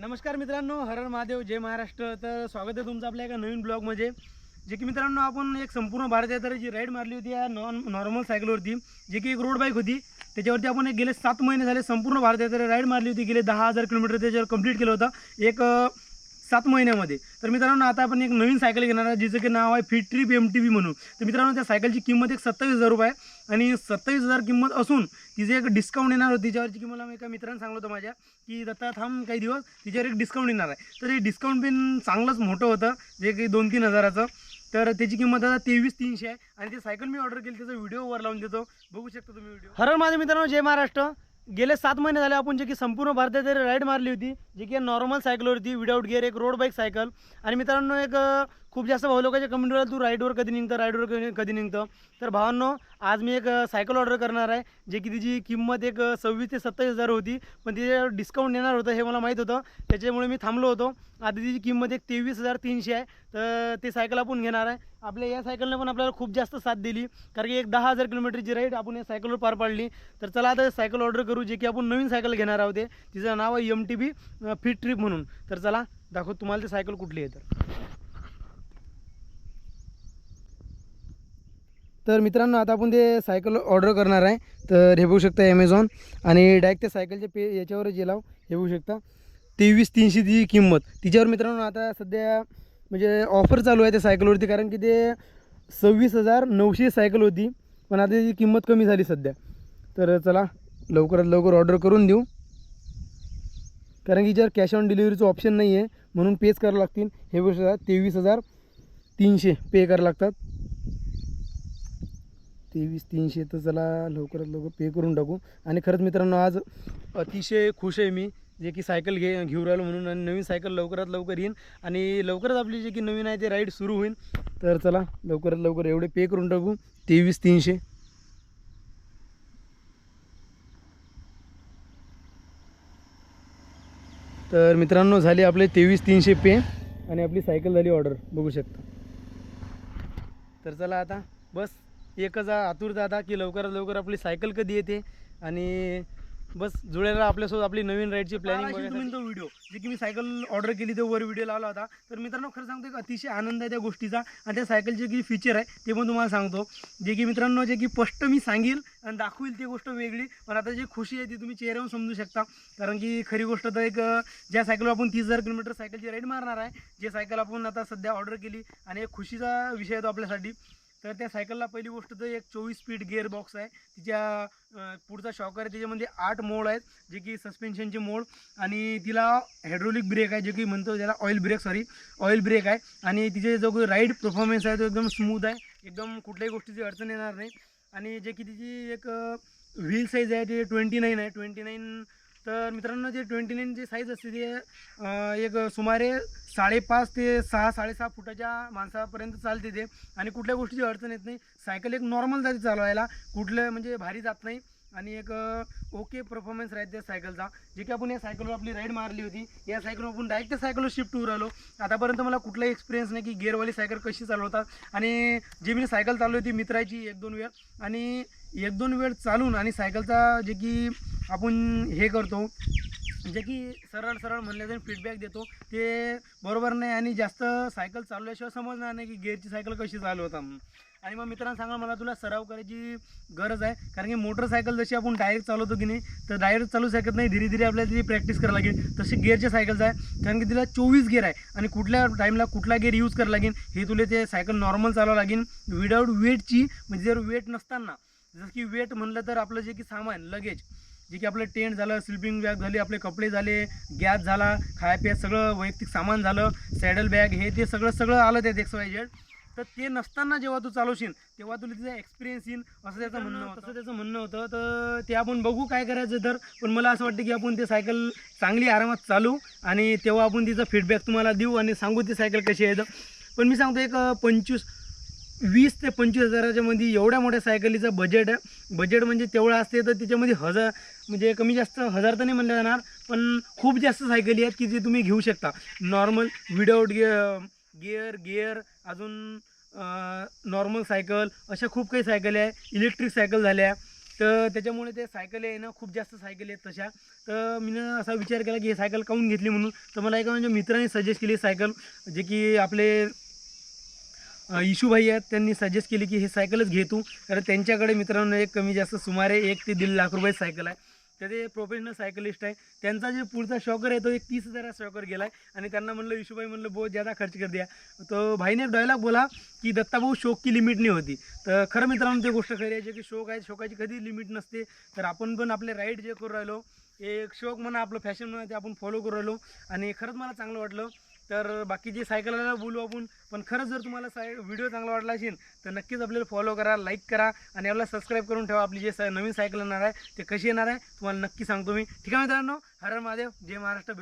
नमस्कार मित्रांनो हरण महादेव जय महाराष्ट्र. तर स्वागत आहे तुमचं आपल्या एका नवीन ब्लॉगमध्ये. जे की मित्रांनो आपण एक संपूर्ण भारत जी राईड मारली होती या नॉन नॉर्मल सायकलवरती जे की एक रोड बाईक होती. त्याच्यावरती आपण एक गेले सात महिने झाले संपूर्ण भारत यात्रा राईड मारली होती. गेले दहा हजार किलोमीटर त्याच्यावर कंप्लीट केलं होतं. एक सात महिन्यामध्ये. तर मित्रांनो आता आपण एक नवीन सायकल घेणार आहे जिचं की नाव आहे fit trip M T V म्हणून. तर मित्रांनो त्या सायकलची किंमत एक सत्तावीस हजार रुपये आहे. आणि सत्तावीस हजार किंमत असून तिचे एक डिस्काउंट येणार होती तिच्यावरची किंमत मला एका मित्रानं सांगलं होतं माझ्या की दत्ता थांब काही दिवस तिच्यावर एक डिस्काउंट येणार आहे. तर हे डिस्काउंट पण चांगलंच मोठं होतं जे काही दोन तीन हजाराचं. तर त्याची किंमत आता तेवीस तीनशे आहे. आणि ते सायकल मी ऑर्डर केली त्याचा व्हिडिओ वर लावून देतो. बघू शकता तुम्ही व्हिडिओ हरण माझ्या मित्रांनो जय महाराष्ट्र. गेले सात महिने झाले आपण जे की संपूर्ण भारतात राईड मारली होती जे की नॉर्मल सायकलवरती विदाऊट गिअर एक रोड बाईक सायकल आणि मित्रांनो एक खूप जास्त भाऊ लोकांच्या कमेंटवर तू राईडवर कधी निघतं राईडवर कधी निघतं? तर भावांनो आज मी एक सायकल ऑर्डर करणार आहे जे की तिची किंमत एक सव्वीस ते सत्तावीस हजार होती. पण तिच्यावर डिस्काउंट देणार होतं हे मला माहीत होतं. त्याच्यामुळे मी थांबलो होतो. आता तिची किंमत एक तेवीस हजार तीनशे आहे. तर ते सायकल आपण घेणार आहे. आपल्या या सायकलने पण आपल्याला खूप जास्त साथ दिली. कारण की एक दहा हजार किलोमीटरची राईड आपण या सायकलवर पार पाडली. तर चला आता सायकल ऑर्डर करू जे की आपण नवीन सायकल घेणार आहोत ते. तिचं नाव आहे M T B fit trip म्हणून. तर चला दाखव तुम्हाला ते सायकल कुठली आहे तर. तर मित्रांनो आता आपण ते सायकल ऑर्डर करणार आहे. तर हे बघू शकता ॲमेझॉन आणि डायरेक्ट त्या सायकलच्या पे याच्यावरच जे लाव. हे बघू शकता. तेवीस तीनशे ती किंमत. तिच्यावर मित्रांनो आता सध्या म्हणजे ऑफर चालू आहे त्या सायकलवरती कारण की ते सव्वीस हजार नऊशे सायकल होती पण आता त्याची किंमत कमी झाली सध्या. तर चला लवकरात लवकर ऑर्डर करून देऊ. कारण की याच्यावर कॅश ऑन डिलिव्हरीचं ऑप्शन नाही आहे म्हणून पेच करावं लागतील. हे बघू शकता तेवीस हजार तीनशे पे करावं लागतात. तेवीस तीनशे तर चला लवकरात लवकर पे करून टाकू. आणि खरंच मित्रांनो आज अतिशय खुश आहे मी जे की सायकल घे घेऊन राहिलो म्हणून आणि नवीन सायकल लवकरात लवकर येईन. आणि लवकरच आपली जे की नवीन आहे ते राईड सुरू होईल तर चला लवकरात लवकर एवढे पे करून टाकू. तेवीस तीनशे. तर मित्रांनो झाले आपले तेवीस तीनशे पे आणि आपली सायकल झाली ऑर्डर बघू शकता. तर चला आता बस. एकच आतुरता आता की लवकरात लवकर आपली सायकल कधी येते? आणि बस जुळायला आपल्यासोबत आपली नवीन राईडची प्लॅनिंग तो व्हिडिओ जे की मी सायकल ऑर्डर केली तो वर व्हिडिओ लावला होता. तर मित्रांनो खरं सांगतो एक अतिशय आनंद आहे त्या गोष्टीचा. आणि त्या सायकलचे जे फीचर आहे ते पण तुम्हाला सांगतो. जे की मित्रांनो जे की स्पष्ट मी सांगेल आणि दाखवेल ती गोष्ट वेगळी. पण आता जी खुशी आहे ती तुम्ही चेहऱ्यावरून समजू शकता. कारण की खरी गोष्ट तर एक ज्या सायकलवर आपण तीस हजार किलोमीटर सायकलची राईड मारणार आहे जे सायकल आपण आता सध्या ऑर्डर केली. आणि एक खुशीचा विषय आहे तो आपल्यासाठी. तर त्या सायकलला पहिली गोष्ट तर एक चोवीस स्पीड गिअर बॉक्स आहे. तिच्या पुढचा शॉकर आहे. त्याच्यामध्ये आठ मोड आहेत जे की सस्पेन्शनचे मोड आणि तिला हायड्रोलिक ब्रेक आहे जे की म्हणतो त्याला oil brake sorry oil brake आहे. आणि तिचे जो राईड परफॉर्मन्स आहे तो एकदम स्मूथ आहे. एकदम कुठल्याही गोष्टीची अडचण येणार नाही. आणि जे की तिची एक व्हील साईज आहे ते ट्वेंटी नाईन आहे. ट्वेंटी नाईन तर मित्रांनो जे ट्वेंटी नाईन जे साईज असते ते एक सुमारे साडेपाच ते सहा साडेसहा फुटाच्या माणसापर्यंत चालते ते. आणि कुठल्या गोष्टीची अडचण येत नाही. सायकल एक नॉर्मल जाते चालवायला. कुठलं म्हणजे भारी जात नाही. आणि एक ओके परफॉर्मन्स राहते त्या सायकलचा जे की आपण या सायकलवर आपली राईड मारली होती. या सायकलवर आपण डायरेक्ट त्या सायकलवर शिफ्ट होऊ राहिलो. आतापर्यंत मला कुठलाही एक्सपिरियन्स नाही की गेअरवाली सायकल कशी चालवतात. आणि जे मी सायकल चालवली होती मित्राची एक दोन वेळ. आणि एक दोन वेळ चालून आणि सायकलचा जे की आपण हे करतो. जे की सरळ सरळ म्हणले जाऊन फीडबॅक देतो. ते बरोबर नाही आणि जास्त सायकल चालवल्याशिवाय समजणार नाही की गेअरची सायकल कशी चालवता आणि मग मित्रांनो सांगा मला तुला सराव करायची गरज आहे. कारण की मोटरसायकल जशी आपण डायरेक्ट चालवतो की नाही तर डायरेक्ट चालू शकत नाही. धीरे धीरे आपल्याला तिची प्रॅक्टिस करावं लागेल. तशी गेअरच्या सायकलचं आहे. कारण की तिला चोवीस गेअर आहे. आणि कुठल्या टाईमला कुठला गेअर यूज करावं लागेल हे तुला ते सायकल नॉर्मल चालवावं लागेल. विदाऊट वेटची म्हणजे जर वेट नसताना जसं की वेट म्हणलं तर आपलं जे की सामान लगेज जे की आपलं टेंट झालं स्लिपिंग बॅग झाली आपले कपडे झाले गॅस झाला खाया पिया सगळं वैयक्तिक सामान झालं सॅडल बॅग हे ते सगळं सगळं आलं त्यात एक्स वाय जेड तर ते नसताना जेव्हा तू चालवशील तेव्हा तुला तिचा एक्सपिरियन्स येईल असं त्याचं म्हणणं होतं. तसं त्याचं म्हणणं होतं तर ते आपण बघू काय करायचं तर. पण मला असं वाटतं की आपण ते सायकल चांगली आरामात चालू आणि तेव्हा आपण तिचा फीडबॅक तुम्हाला देऊ आणि सांगू ती सायकल कशी आहे तर. पण मी सांगतो एक पंचवीस वीस ते पंचवीस हजाराच्या मध्ये एवढ्या मोठ्या सायकलीचं बजेट आहे. बजेट म्हणजे तेवढं असते तर त्याच्यामध्ये हजार म्हणजे कमी जास्त हजार तर नाही म्हणलं जाणार पण खूप जास्त सायकली आहेत की जे तुम्ही घेऊ शकता. नॉर्मल विदाऊट गे गिअर गिअर अजून नॉर्मल सायकल अशा खूप काही सायकली आहे. इलेक्ट्रिक सायकल झाल्या. तर त्याच्यामुळे ते सायकल आहे ना खूप जास्त सायकल आहेत तशा. तर मी असा विचार केला की हे सायकल काऊन घेतली म्हणून? तर मला एका म्हणजे मित्राने सजेस्ट केली सायकल जे की आपले इशूभाई आहेत त्यांनी सजेस्ट केली की हे सायकलच घे तू. कारण त्यांच्याकडे मित्रांनो एक कमी जास्त सुमारे एक ते दीड लाख रुपये सायकल आहे. तर ते प्रोफेशनल सायकलिस्ट आहे. त्यांचा जे पुढचा शॉकर आहे तो एक तीस हजारा शॉकर गेला आहे आणि त्यांना म्हणलं विशुभाई म्हणलं बहुत ज़्यादा खर्च कर दिया. तो भाईने एक डायलॉग बोला की दत्ताभाऊ शोक की लिमिट नाही होती. तर खरं मित्रांनो ते गोष्ट खरी आहे जे की शोक आहे शोकाची कधी लिमिट नसते. तर आपण पण आपले राईड जे करू राहिलो एक शौक म्हणा आपलं फॅशन म्हणा ते आपण फॉलो करू राहिलो. आणि खरंच मला चांगलं वाटलं तर बाकी जे सायकलला बोलू आपण पण खरंच जर तुम्हाला साय व्हिडिओ चांगला वाटला असेल तर नक्कीच आपल्याला फॉलो करा लाईक करा आणि आपल्याला सबस्क्राईब करून ठेवा. आपली जे नवीन सायकल येणार आहे ते कशी येणार आहे तुम्हाला नक्की सांगतो मी. ठीक आहे मित्रांनो हर महादेव जय महाराष्ट्र